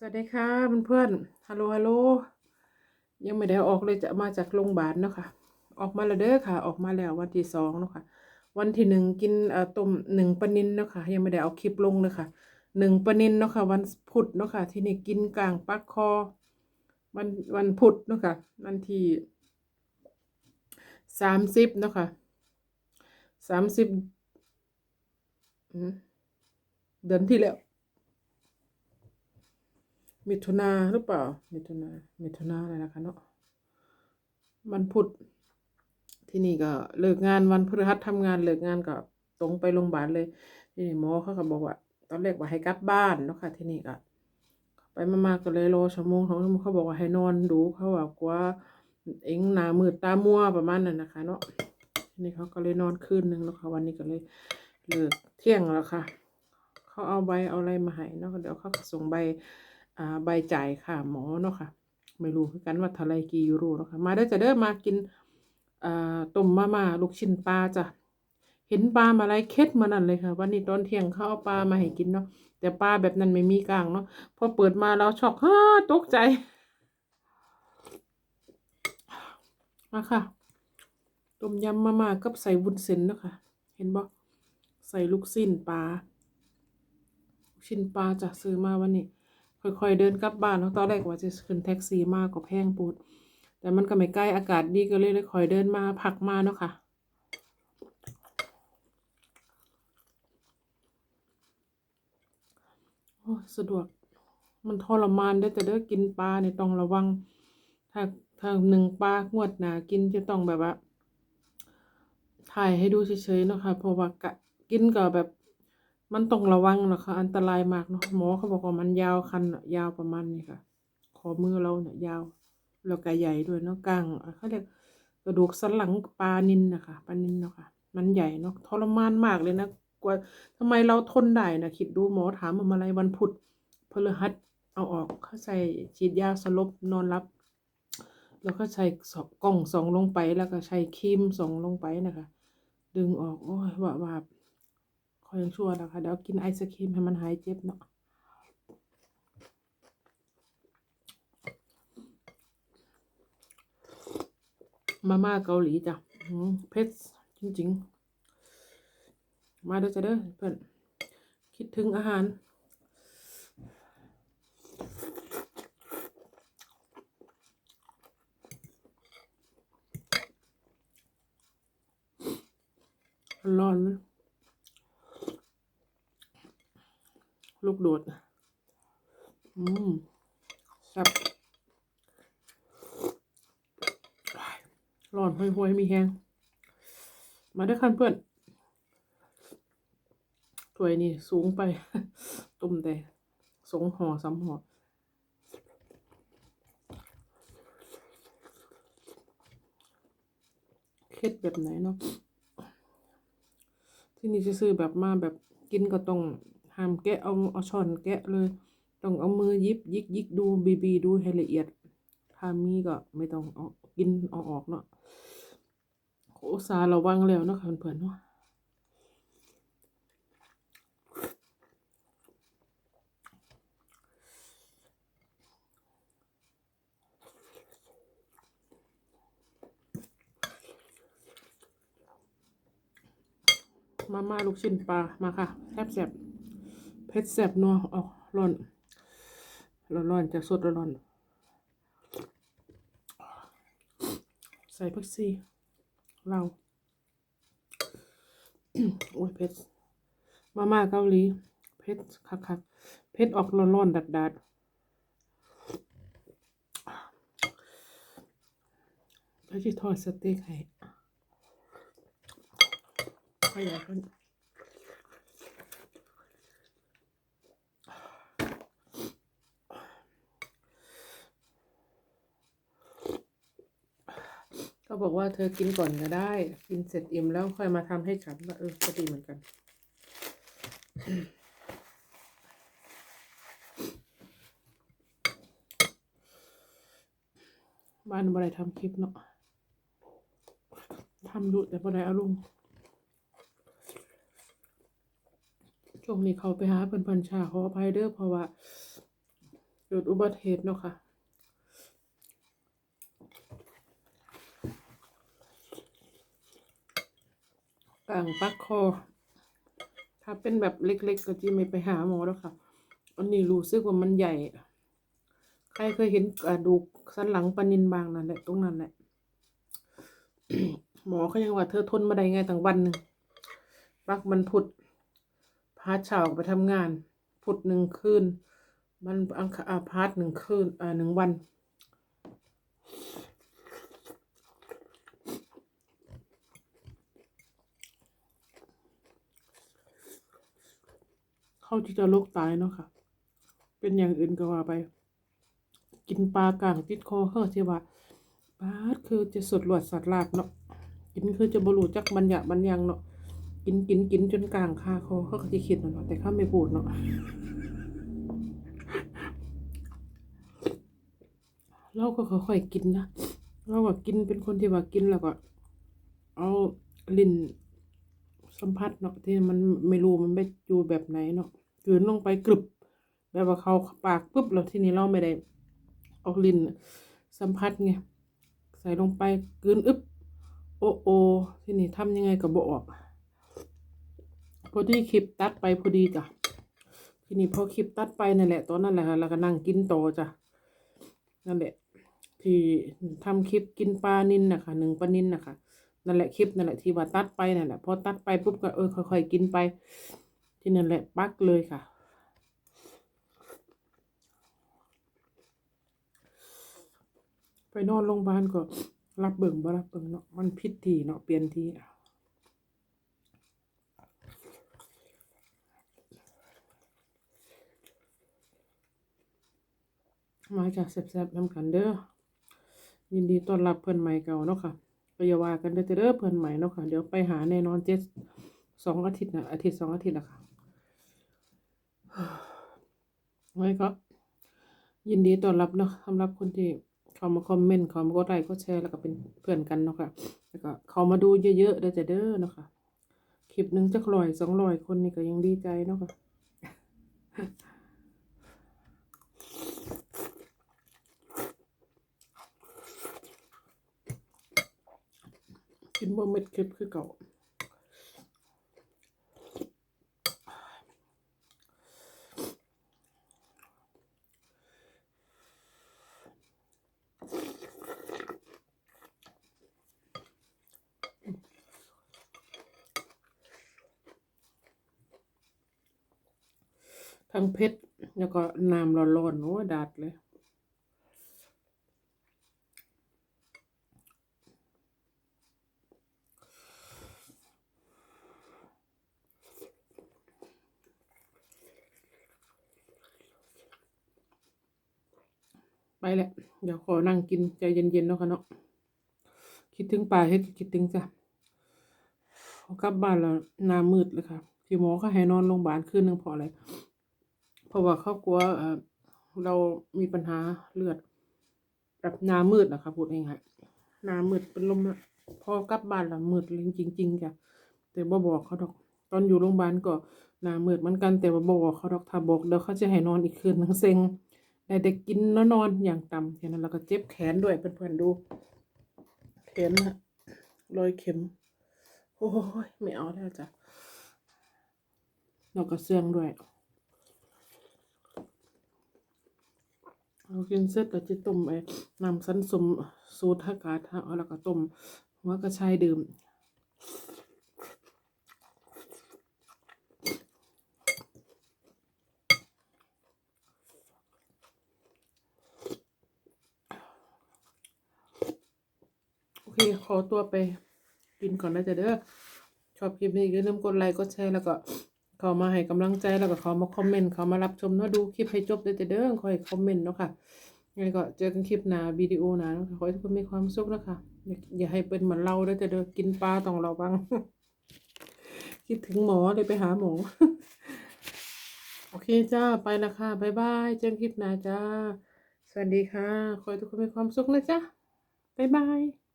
สวัสดีค่ะเพื่อนๆฮัลโหลฮัลโหลยังไม่ได้ออกเลยจะมาจากโรงพยาบาลเนาะค่ะ ออกมาแล้วเด้อค่ะ ออกมาแล้ววันที่สองเนาะค่ะ วันที่หนึ่งกินเอ่อต้มหนึ่งปลานินเนาะค่ะ ยังไม่ได้เอาคลิปลงเลยค่ะหนึ่งปลานินเนาะค่ะ วันพุธเนาะค่ะ ที่นี่กินกลางปักคอ วันวันพุธเนาะค่ะ วันที่สามสิบเนาะค่ะสามสิบเดือนที่แล้ว มิถุนาหรือเปล่า มิถุนามิถุนาอะไรนะคะเนาะวันพุธที่นี่ก็เลิกงานวันพฤหัสทำงานเลิกงานก็ตรงไปโรงพยาบาลเลย ที่นี่หมอเขาก็บอกว่า ตอนแรกว่าให้กลับบ้านเนาะค่ะ ที่นี่ก็ไปมาๆก็เลยรอชั่วโมงสองชั่วโมงเขาบอกว่าให้นอนดูเขาว่ากลัว่าเอ็งหนามืดตามัวประมาณนั้นนะคะ เนาะทีนี้เขาก็เลยนอนคืนหนึ่งแล้วค่ะวันนี้ก็เลยเลิกเที่ยงแล้วค่ะ เขาเอาใบเอาอะไรมาให้เนาะเดี๋ยวเขาส่งใบ ใบจ่ายค่ะหมอเนาะค่ะไม่รู้คือกันว่าเท่าไรกี่ยูโรเนาะค่ะมาได้จะเด้อมากินอ่าต้มมาม่าลูกชิ้นปลาจ้ะเห็นปลามาไรเค็ดมานั่นเลยค่ะ วันนี้ตอนเที่ยงเขาเอาปลามาให้กินเนาะแต่ปลาแบบนั้นไม่มีกลางเนาะพอเปิดมาเราช็อกฮ่าตกใจมาค่ะต้มยำมาม่ากับใส่วุ้นเส้นเนาะค่ะ เห็นบ่ใส่ลูกชิ้นปลาลูกชิ้นปลาจะซื้อมาวันนี้ ค่อยๆเดินกลับบ้านเนาะตอนแรกว่าจะขึ้นแท็กซี่มากกว่าแพงปูด แต่มันก็ไม่ใกล้อากาศดีก็เลยเลยคอยเดินมาพักมาเนาะค่ะโอ้สะดวกมันทรมานได้แต่เด้อกินปลาเนี่ยต้องระวัง ถ้าถ้าหนึ่งปลางวดหนากินจะต้องแบบว่าถ่ายให้ดูเฉยๆเนาะค่ะเพราะว่ากะกินก็แบบ มันต้องระวังเนาะค่ะอันตรายมากเนาะหมอเขาบอกว่ามันยาวคันยาวประมาณนี้ค่ะ ขอมือเราเนี่ยยาวแล้วก็ใหญ่ด้วยเนาะกลางเขาเรียกกระดูกสันหลังปลานินนะคะปลานินเนาะค่ะ มันใหญ่เนาะทรมานมากเลยนะกว่าทำไมเราทนได้นะคิดดูหมอถามมาอะไรวันพุธพฤหัสเอาออกเขาใส่ฉีดยาสลบนอนรับ แล้วก็ใช้สองกล่องสองลงไปแล้วก็ใช้ครีมสองลงไปนะคะ ดึงออกโอ้ยว่าว่า คอยยังชั่วนะคะ เดี๋ยวกินไอศครีมให้มันหายเจ็บเนาะมาม่าเกาหลีจ้ะเผ็ดจริง ๆ มาเด้อจ้ะเด้อเพื่อนคิดถึงอาหารร้อนเลย ลูกโดด อืมสับร้อนห่วยๆมีแห้ง มาด้วยกันเพื่อนถ้วยนี่สูงไป ตุ่มแต่สองห่อสามห่อเคล็ดแบบไหนเนาะที่นี่จะซื้อแบบมาแบบกินก็ต้อง ห้ามแกะเอาเอาช้อนแกะเลย ต้องเอามือยิบยิกยิกดูบีบีดูให้ละเอียด ถ้ามีก็ไม่ต้องเอากินเอาออกเนาะโอตสาระวังแล้วเนาะค่ะเพื่อนๆเนาะมาม่าลูกชิ้นปลา มาค่ะ แซ่บแซบ ผ็ดแซ่บนัวเอาร้อนร้อนร้อนจากสดร้อนใส่ผักชีเราโอ้ยเผ็ดมาม่าเกาหลีเผ็ดคักๆเผ็ดออกร้อนๆดัดๆแล้วจะทอดสเต็กให้ขยายขึ้นก็ บอกว่าเธอกินก่อนก็ได้ กินเสร็จอิ่มแล้วค่อยมาทำให้ฉันว่าเออก็ดีเหมือนกัน บ้านบ่ได้ทำคลิปเนาะทำดูแต่บ่ได้อาลงช่วงนี้เขาไปหาเพิ่อนพันชาขออภัยเด้อเพราะว่าเกิดอุบัติเหตุเนาะค่ะ กลางปักคอ ถ้าเป็นแบบเล็กๆ ก็จะไม่ไปหาหมอแล้วค่ะ อันนี้รู้สึกว่ามันใหญ่ ใครเคยเห็นกระดูกสันหลังปานินบางนั่นแหละตรงนั้นแหละ หมอเขายังว่าเธอทนมาได้ไงตั้งวันหนึ่งปักมันพุดพาเช้าไปทำงานพุดหนึ่งคืน มันอังคาพาร์ทหนึ่งคืนอ่าหนึ่งวัน เข้าที่จะโรคตายเนาะค่ะ เป็นอย่างอื่นก็ว่าไป กินปลากลางติดคอเฮ้อที่ว่าปลาดคือจะสดหลวดสัตว์ลาบเนาะกินคือจะบรูจักบัญญัติบัญญังเนาะกินกินกินจนกลางคาคอเขาก็จะคิดเนาะแต่ข้าไม่พูดเนาะเราก็ค่อยๆกินนะเราก็กินเป็นคนที่ว่ากินแล้วก็ เอาลิ้น สัมผัสเนาะที่มันไม่รู้มันไปอยู่แบบไหนเนาะกืนลงไปกรึบ แบบว่าเขาปากปุ๊บแล้วที่นี้เราไม่ได้เอาลิ้นสัมผัสไงใส่ลงไปกืนอึบโอโอที่นี้ทำยังไงก็บ่ออกพอดีคลิปตัดไปพอดีจ้ะทีนี้พอคลิปตัดไปนั่นแหละตอนนั้นแหละค่ะแล้วก็นั่งกินต่อจ้ะนั่นแหละที่ทำคลิปกินปลานินนะคะหนึ่งปลานินนะคะ นั่นแหละคลิปนั่นแหละที่ว่าตัดไปนั่นแหละพอตัดไปปุ๊บก็เออค่อยๆกินไป ที่นั่นแหละปักเลยค่ะ ไปนอนโรงพยาบาลก็รับเบิ่งบ่รับเบิ่งเนาะมันผิดทีเนาะเปลี่ยนทีมาจากแซ่บๆน้ำกันเด้อยินดีต้อนรับเพื่อนใหม่เก่าเนาะค่ะ ก็อย่าว่ากันเด้อเด้อเพื่อนใหม่เนาะค่ะ เดี๋ยวไปหาแน่นอนเจ็ดสองอาทิตย์นะอาทิตย์สองอาทิตย์ละค่ะไว้ก็ยินดีต้อนรับเนาะสำหรับคนที่เขามาคอมเมนต์เขามากดไลค์กดแชร์แล้วก็เป็นเพื่อนกันเนาะค่ะแล้วก็เขามาดูเยอะๆเด้อเด้อเนาะค่ะคลิปหนึ่งจักร้อยสองร้อยคนนี่ก็ยังดีใจเนาะค่ะ บ่เม็ดคลิปคือเก่าทั้งเผ็ดแล้วก็น้ำร้อนๆโอ้ดาดเลย แหละ เดี๋ยวขอนั่งกินใจเย็นๆเนาะค่ะเนาะคิดถึงป่าเฮ็ดคิดถึงจ้ะกลับบ้านแล้วหน้ามืดเลยค่ะที่หมอเขาให้นอนโรงพยาบาลคืนนึงพอะไรเพราะว่าเขากลัวเอ่อเรามีปัญหาเลือดแบบหน้ามืดนะคะพูดง่ายๆหน้ามืดเป็นลมละพอกลับบ้านแล้วมืดเลยจริงๆจ้ะแต่บ่บอกเขาดอก ตอนอยู่โรงพยาบาลก็หน้ามืดเหมือนกันแต่ว่าบ่บอกเขาดอกถ้าบอกเดี๋ยวเขาจะให้นอนอีกคืนนึงเซ็ง ได้แต่กินแล้วนอนอย่างต่ำแค่นั้นแล้วก็เจ็บแขนด้วยเพื่อนๆดูแขนนะรอยเข็ม โอ้ยไม่เอาแล้วจ้ะแล้วก็เสื่องด้วยเรากินเสร็จแล้วจะต้มไอ้น้ำสันสมสูตรอากาศเอาแล้วก็ต้มหัวกระชายดื่ม โอเค ขอตัวไปกินก่อนนะจ๊ะเด้อชอบคลิปนี้อย่าลืมกดไลค์กดแชร์แล้วก็เขามาให้กำลังใจแล้วก็เขามาคอมเมนต์เขามารับชมเนาะดูคลิปให้จบด้วยจ้ะเด้อคอยคอมเมนต์เนาะค่ะยังไงก็เจอกันคลิปหน้าวิดีโอหนะขอให้ทุกคนมีความสุขนะคะอย่าอย่าให้เป็นเหมือนเราด้วยจ้ะเด้อกินปลาต้องเราบ้างคิดถึงหมอเลยไปหาหมอโอเคจ้าไปละค่ะบ๊ายบายเจอกันคลิปหน้าจ้าสวัสดีค่ะขอให้ทุกคนมีความสุขนะจ๊ะบ๊ายบาย